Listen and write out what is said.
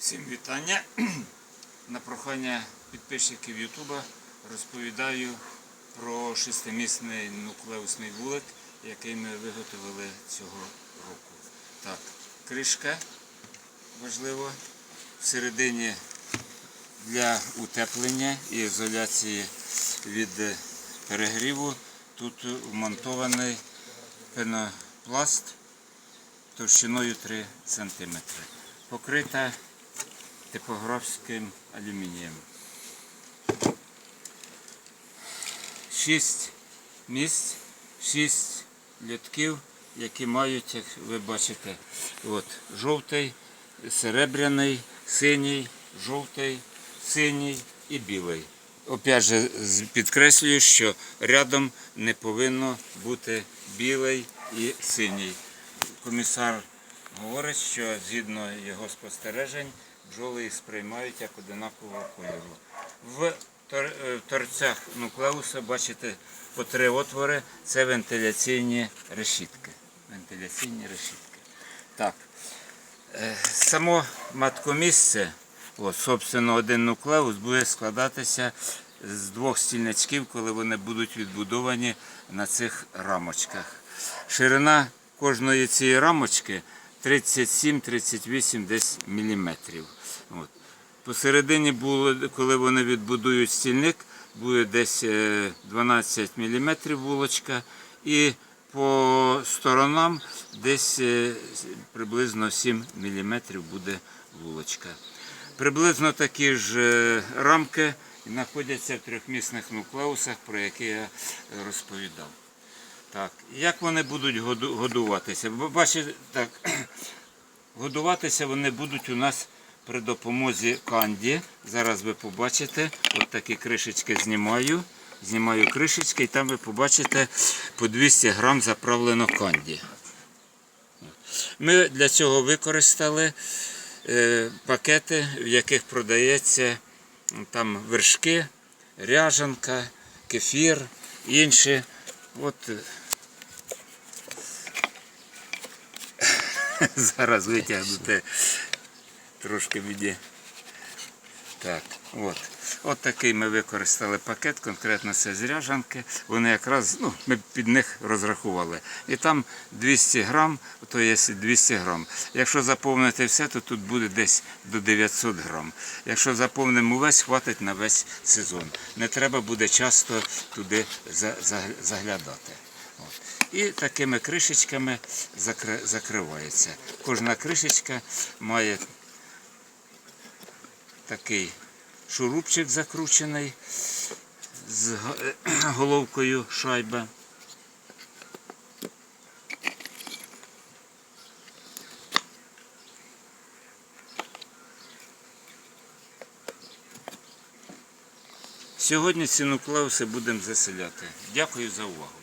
Всім вітання. На прохання підписчиків Ютуба розповідаю про шестимісний нуклеусний вулик, який ми виготовили цього року. Так, кришка важливо. Всередині для утеплення і ізоляції від перегріву тут вмонтований пенопласт товщиною 3 см. Покрита типографським алюмінієм. Шість місць, шість льотків, які мають, як ви бачите, от, жовтий, серебряний, синій, жовтий, синій і білий. Опять же, підкреслюю, що рядом не повинно бути білий і синій. Комісар говорить, що згідно його спостережень, бджоли їх сприймають як одинакового кольору. Е, в торцях нуклеуса бачите по три отвори це вентиляційні решітки. Вентиляційні решітки. Так. Е, Само маткомісце, от, собственно, один нуклеус буде складатися з двох стільничків, коли вони будуть відбудовані на цих рамочках. Ширина кожної цієї рамочки 37-38 десь міліметрів. От. Посередині було, коли вони відбудують стільник, буде десь е, 12 мм вулочка і по сторонам десь е, приблизно 7 мм буде вулочка. Приблизно такі ж е, рамки знаходяться в трьохмісних нуклеусах, про які я розповідав. Так, як вони будуть годуватися? Ви бачите, так, годуватися вони будуть у нас при допомозі канді. Зараз ви побачите, от такі кришечки знімаю. Знімаю кришечки і там ви побачите по 200 грам заправлено канді. Ми для цього використали е, пакети, в яких продається там вершки, ряжанка, кефір, інші. От зараз витягнути трошки біді. Так, от. От такий ми використали пакет, конкретно це з ряжанки. Вони якраз, ну, ми під них розрахували. І там 200 грам, то є 200 грам. Якщо заповнити все, то тут буде десь до 900 грам. Якщо заповнимо весь, хватить на весь сезон. Не треба буде часто туди за- за- заглядати. І такими кришечками закри- закривається. Кожна кришечка має такий шурупчик закручений з головкою шайба. Сьогодні ці нуклеуси будемо заселяти. Дякую за увагу.